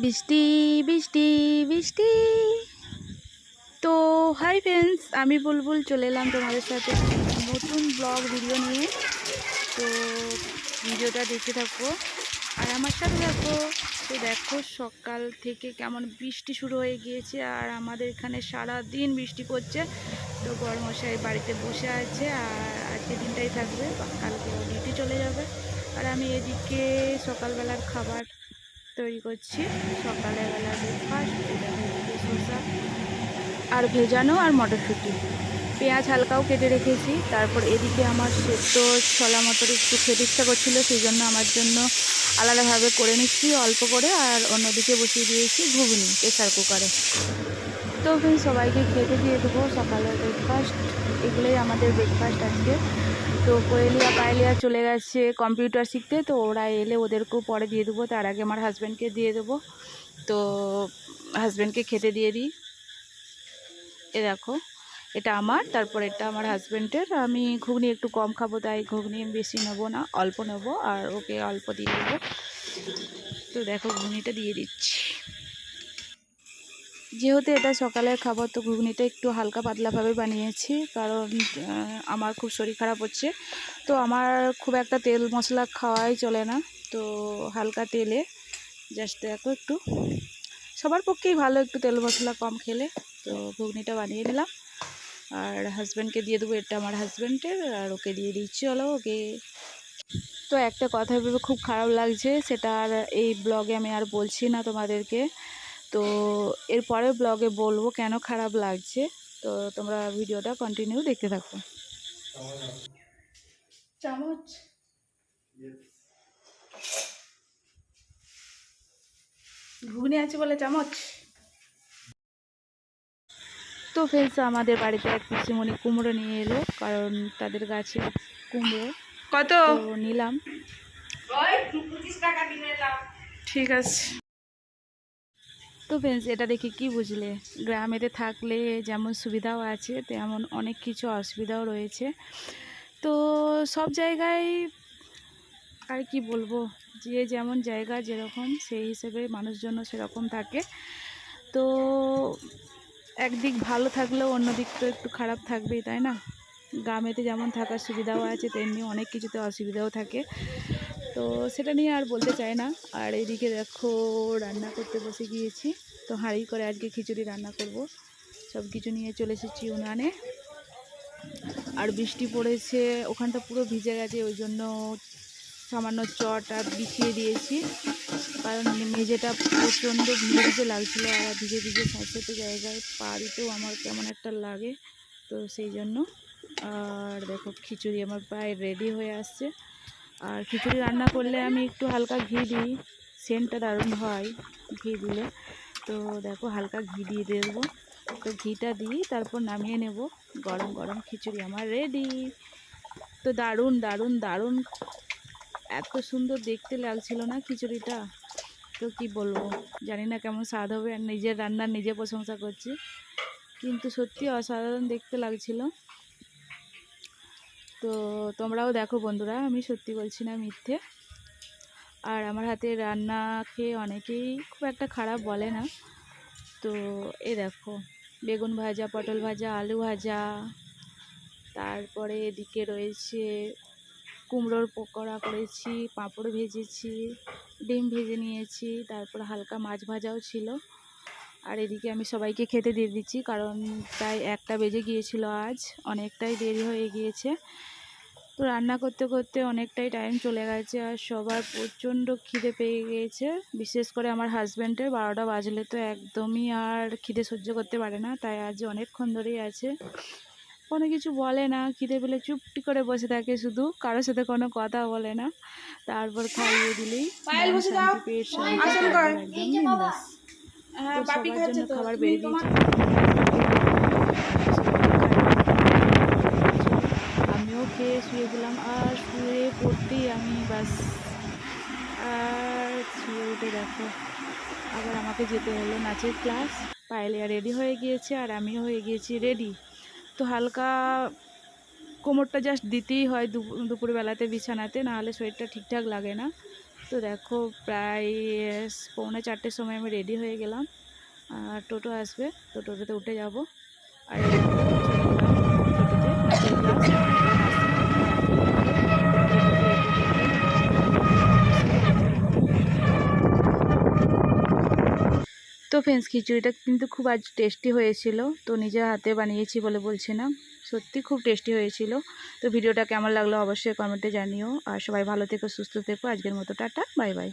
বৃষ্টি বৃষ্টি বৃষ্টি। তো হাই ফ্রেন্ডস আমি বুলবুল চলে এলাম তোমাদের সাথে নতুন ব্লগ ভিডিও নিয়ে। তো, ভিডিওটা দেখতে থাকো আর আমার সাথে থাকো। তো দেখো, সকাল থেকে কেমন বৃষ্টি শুরু হয়ে গিয়েছে আর আমাদের এখানে সারা দিন বৃষ্টি পড়ছে। তো গরমশাই বাড়িতে বসে আছে আর আজকে দিনটাই থাকবে। কালকে ডিউটি চলে যাবে। আর আমি এদিকে সকালবেলার খাবার তৈরি করছি। সকালে বেলা ব্রেকফাস্ট শসা, আর ভেজানো আর মটরশুঁটি। পেঁয়াজ হালকাও কেটে রেখেছি। তারপর এদিকে আমার সেদ্ধ ছলা মটর একটু খেতে ইচ্ছা করছিল সেই জন্য আমার জন্য আলাদাভাবে করে নিচ্ছি, অল্প করে, আর অন্যদিকে বসিয়ে দিয়েছি ঘুগনি, প্রেসার কুকারে। তো ফ্রেন্ড সবাইকে খেতে দিয়ে দেবো। সকালের ব্রেকফাস্ট এগুলোই আমাদের ব্রেকফাস্ট আজকে। তো কোয়েলিয়া পায়েলিয়া চলে গেছে কম্পিউটার শিখতে। তো ওরা এলে ওদেরকেও পরে দিয়ে দেবো। তার আগে আমার হাজব্যান্ডকে দিয়ে দেবো। তো হাজব্যান্ডকে খেতে দিয়ে দিই। এ দেখো, এটা আমার, তারপর এটা আমার হাজব্যান্ডের আমি ঘুগনি একটু কম খাব, তাই ঘুগনি বেশি নেব না, অল্প নেব। আর ওকে অল্প দিয়ে দেবো। তো দেখো, ঘুগনিটা দিয়ে দিচ্ছি। যেহেতু এটা সকালের খাবার, তো ঘুগনিটা একটু হালকা পাতলাভাবে বানিয়েছি। কারণ আমার খুব শরীর খারাপ হচ্ছে। তো আমার খুব একটা তেল মশলা খাওয়াই চলে না। তো হালকা তেলে জাস্ট দেখো একটু। সবার পক্ষেই ভালো একটু তেল মশলা কম খেলে। তো ঘুগনিটা বানিয়ে নিলাম। আর হাজব্যান্ডকে দিয়ে দেবো, এটা আমার হাজব্যান্ডের আর ওকে দিয়ে দিচ্ছি হলো ওকে। তো একটা কথা ভেবে খুব খারাপ লাগছে। সেটা আর এই ব্লগে আমি আর বলছি না তোমাদেরকে। তো এরপরে ব্লগে বলব কেন খারাপ লাগছে। তো তোমরা ভিডিওটা কন্টিনিউ দেখতে থাকো। চামচ। ঘুগনি আছে বলে চামচ। তো ফ্রেন্ডস আমাদের বাড়িতে এক পিসিমণি কুমড়ো নিয়ে এলো কারণ তাদের গাছে কুমড়ো। কত? নিলাম। ঠিক আছে। তো ফ্রেন্ডস, এটা দেখে কি বুঝলে? গ্রামেতে থাকলে যেমন সুবিধাও আছে, তেমন অনেক কিছু অসুবিধাও রয়েছে। তো সব জায়গায় আর কি বলব? যে যেমন জায়গা যেরকম, সেই হিসেবে মানুষজন সেরকম থাকে। তো একদিক ভালো থাকলেও অন্য দিক তো একটু খারাপ থাকবেই, তাই না? গ্রামেতে যেমন থাকার সুবিধাও আছে, তেমনি অনেক কিছুতে অসুবিধাও থাকে। তো সেটা নিয়ে আর বলতে চাই না। আর এদিকে দেখো, রান্না করতে বসে গিয়েছি। তো হাঁড়ি করে আজকে খিচুড়ি রান্না করব। সব কিছু নিয়ে চলে এসেছি উনানে। আর বৃষ্টি পড়েছে, ওখানটা পুরো ভিজে গেছে, ওই জন্য সামান্য চটা বিছিয়ে দিয়েছি। কারণ মেঝেটা প্রচণ্ড ভিজে ভিজে লাগছিল, আর ভিজে ভিজে স্যাঁতস্যাঁতে জায়গায় পা দিতেও আমার কেমন একটা লাগে। তো সেই জন্য, আর দেখো, খিচুড়ি আমার প্রায় রেডি হয়ে আসছে। আর খিচুড়ি রান্না করলে আমি একটু হালকা ঘি দিই, সেন্টটা দারুণ হয় ঘি দিলে। তো দেখো হালকা ঘি দিয়ে দেবো। তো ঘিটা দিই, তারপর নামিয়ে নেব। গরম গরম খিচুড়ি আমার রেডি তো দারুণ দারুণ দারুণ। এত সুন্দর দেখতে লাগছিল না খিচুড়িটা? তো কি বলব? জানি না কেমন স্বাদ হবে আর নিজের রান্নার নিজে প্রশংসা করছি। কিন্তু সত্যি অসাধারণ দেখতে লাগছিল। তো তোমরাও দেখো বন্ধুরা, আমি সত্যি বলছি না মিথ্যে। আর আমার হাতে রান্না খেয়ে অনেকেই খুব একটা খারাপ বলে না। তো এ দেখো, বেগুন ভাজা, পটল ভাজা, আলু ভাজা, তারপরে এদিকে রয়েছে কুমড়োর পকোড়া করেছি, পাঁপড় ভেজেছি, ডিম ভেজে নিয়েছি, তারপর হালকা মাছ ভাজাও ছিল। আর এদিকে আমি সবাইকে খেতে দিয়ে দিচ্ছি কারণ প্রায় একটা বেজে গিয়েছিল আজ অনেকটাই দেরি হয়ে গিয়েছে। তো রান্না করতে করতে অনেকটাই টাইম চলে গেছে আর সবার প্রচণ্ড খিদে পেয়ে গিয়েছে। বিশেষ করে আমার হাজব্যান্ডের বারোটা বাজলে তো একদমই আর খিদে সহ্য করতে পারে না তাই আজ অনেকক্ষণ ধরেই আছে। কোনো কিছু বলে না খিদে পেলে চুপটি করে বসে থাকে শুধু কারোর সাথে কোনো কথা বলে না। তারপর খাইয়ে দিলেই পেট শান্তি। একদম সবার জন্য খাবার বেড়ে দিয়েছি। আমিও খেয়ে শুয়ে দিলাম আর শুয়ে পড়তেই আমি বাস। আর শুয়ে উঠে দেখো আবার আমাকে যেতে হলো নাচের ক্লাস। পায়েলিয়া রেডি হয়ে গিয়েছে আর আমিও হয়ে গিয়েছি রেডি। তো হালকা কোমরটা জাস্ট দিতেই হয় দুপুর দুপুরবেলাতে বিছানাতে নাহলে শরীরটা ঠিকঠাক লাগে না। তো দেখো প্রায় পৌনে চারটের সময় আমি রেডি হয়ে গেলাম। টোটো আসবে, তো টোটোতে উঠে যাব। আর এই দেখো, চলে গেলাম টোটোতে, নাচতে ফ্রেন্ডস খিচুড়িটা কিন্তু খুব আজ টেস্টি হয়েছিল, তো নিজের হাতে বানিয়েছি বলে বলছিলাম সত্যি খুব টেস্টি হয়েছিল। তো ভিডিওটা কেমন লাগল অবশ্যই কমেন্টে জানিও। আর সবাই ভালো থেকো, সুস্থ থেকো। আজকের মতো টাটা বাই বাই